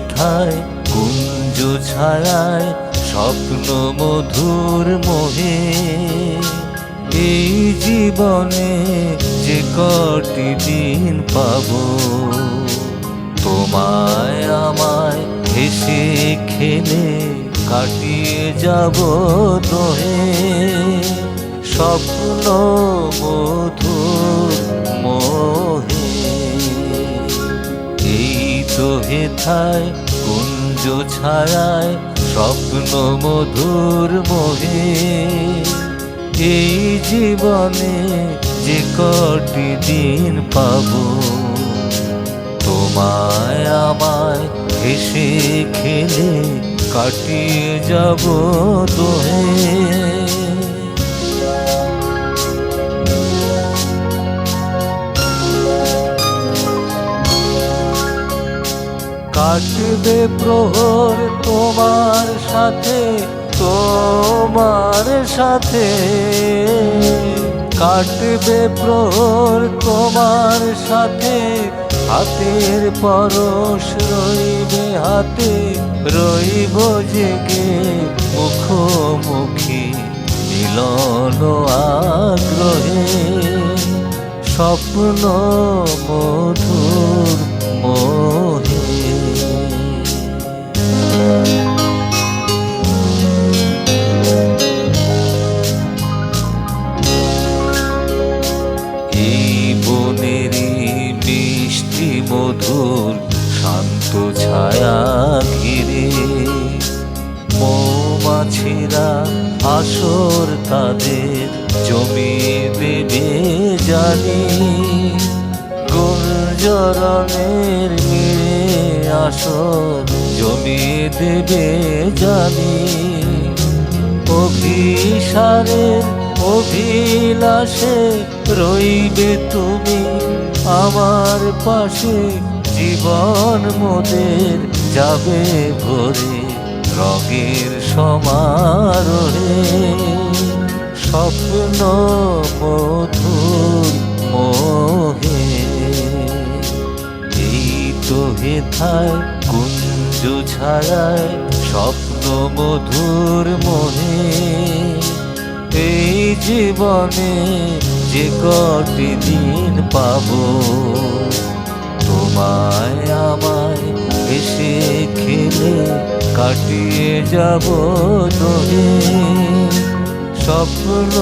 হেথায় কুঞ্জ ছায়ায় স্বপ্ন মধুর মোহে। এই জীবনে যে কটি দিন পাবো, তোমায় আমায় হেসে খেলে কাটিয়ে যাব দোহে। স্বপ্ন মধুর হেথায় কুঞ্জ ছায়ায়, স্বপ্ন মধুর মোহে। এই জীবনে যে কটি দিন পাবো, তোমায় আমায় হেসে খেলে কাটিয়ে যাব দোহে। কাটবে প্রহর তোমার সাথে তোমার সাথে। কাটবে প্রহর তোমার সাথে, হাতের পরশ রইবে হাতে, রইব জেগে মুখোমুখি মিলন আগ্রহে। স্বপ্ন মধুর মধুর শান্ত ছায়া ঘিরে। মৌমাছিরা আসর তাদের জমি দেবে জানি। গুঞ্জরণের মিলে আসর জমি দেবে জানি। অভিসারের অভিলাষে রইবে তুমি আমার পাশে। জীবন মোদের যাবে ভরে, রঙের সমারোহে। স্বপ্ন মধুর মোহে। এই তো হেথায় কুঞ্জ ছাড়ায় স্বপ্ন মধুর মোহে। এই জীবনে যে কটি দিন পাবো তোমায় আমায় এসে খেলে কাটিয়ে যাব তোহে স্বপ্ন